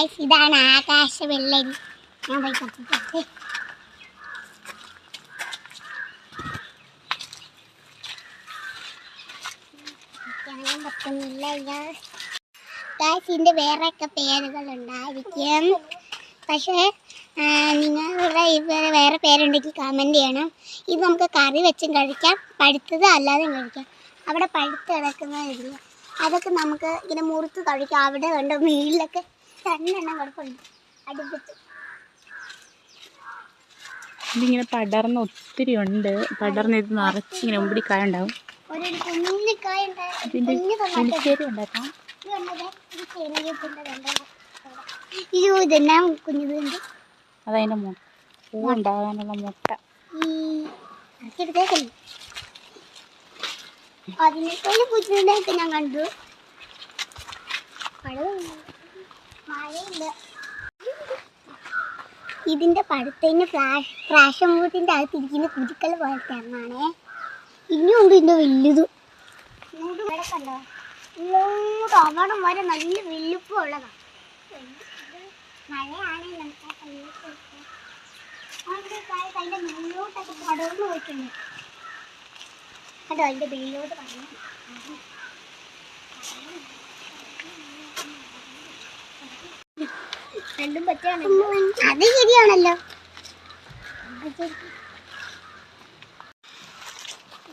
Guys ഇതാണ് ആകാശ വെള്ളരി ഞാൻ പോയി കത്തിക്കട്ടെ പറ്റുന്നില്ല ഗൈസ് ഇതിന്റെ വേറെയൊക്കെ പേരുകൾ ഉണ്ടായിരിക്കും. പക്ഷേ നിങ്ങളുടെ വേറെ പേരുണ്ടെങ്കിൽ കമന്റ് ചെയ്യണം. ഇത് നമുക്ക് കറി വെച്ചും കഴിക്കാം. പഴുത്തത് അല്ലാതെയും കഴിക്കാം. അവിടെ പഴുത്ത് കിടക്കുന്നതില്ല അതൊക്കെ നമുക്ക് ഇങ്ങനെ മുറിച്ച് കഴിക്കാം. അവിടെ കണ്ടോ മീനിലൊക്കെ രണ്ടെണ്ണം കിടപ്പുണ്ട് അടുപ്പിച്ച്. ഇതിങ്ങനെ പടർന്ന് ഒത്തിരി ഉണ്ട്. പടർന്ന് ഇത് നിറച്ച് ഇങ്ങനെ ഒമ്പടി കായ ഉണ്ടാവും. ഒരു കുഞ്ഞു കായ ഇതിന്റെ കുഞ്ഞു ടൊമാറ്റോ പുളിശ്ശേരി ഉണ്ടാക്കാം. ഇത് കണ്ടത് ഇത് ചെറിയതിന്റെ കണ്ടത് ഇത് ഇതെന്നാ കുഞ്ഞുതുണ്ട് അതതിന്റെ മുട്ട. അതിനേക്കാളും ബുദ്ധിമുട്ടൊക്കെ ഞാൻ കണ്ടു. പഴമില്ല ഇതിന്റെ പടുത്തതിന് ഫ്ലാഷ് അകത്ത് അകത്തിരിക്കുന്ന കുരുക്കൾ പോലത്തെ അമ്മാണേ. ഇനിയുണ്ട് ഇതിന്റെ വലുത്. ഇവിടെ കണ്ടോ? ഇങ്ങോട്ട് വരെ നല്ല വലുപ്പം ഉള്ളതാണ് മഴയാണെങ്കിൽ അതോ അതിന്റെ വെയിലോട്ട് പറഞ്ഞു അത് ശരിയാണല്ലോ.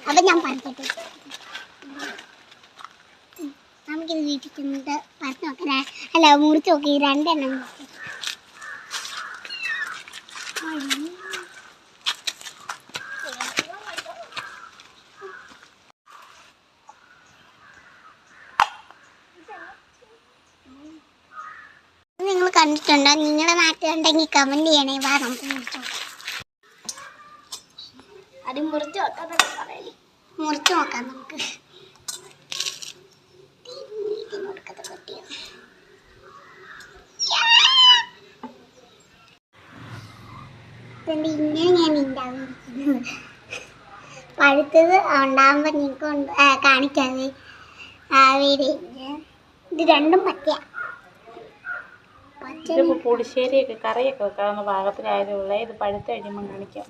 അപ്പൊ ഞാൻ പറഞ്ഞിട്ട് നമുക്കിത് വീട്ടിൽ ചെന്നിട്ട് പറഞ്ഞു നോക്കണേ അല്ല മുറിച്ച് നോക്കി. രണ്ടെണ്ണം നോക്കി നിങ്ങൾ കണ്ടിട്ടുണ്ടോ? നിങ്ങളുടെ നാട്ടിലുണ്ടെങ്കിൽ കമന്റ് ചെയ്യണേ. വാ നമുക്ക് അത് മുറിച്ചു നോക്കാം പറയൽ. മുറിച്ചു നോക്കാം നമുക്ക്. ഇങ്ങനെ ഞാൻ പഴുത്തത് ഉണ്ടാകുമ്പോൾ നിങ്ങൾക്ക് കാണിക്കാതെ ആ വീട് ഇത് രണ്ടും പറ്റിയ ഇതിപ്പോൾ പുളിശ്ശേരിയൊക്കെ കറിയൊക്കെ വെക്കാവുന്ന പാകത്തിലായതുള്ള ഇത് പഴുത്ത കഴിയുമ്പോൾ കാണിക്കാം.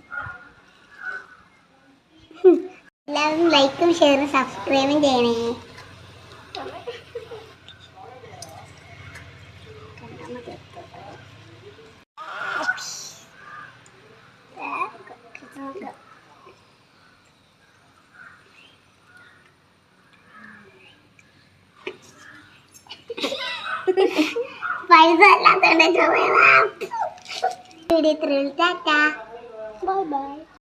എല്ലാവരും ലൈക്കും ഷെയറും സബ്സ്ക്രൈബും ചെയ്യണേ. പൈസ അല്ലാത്തതുകൊണ്ട് ചോദിക്കാം വീഡിയോ ടാറ്റ. Bye bye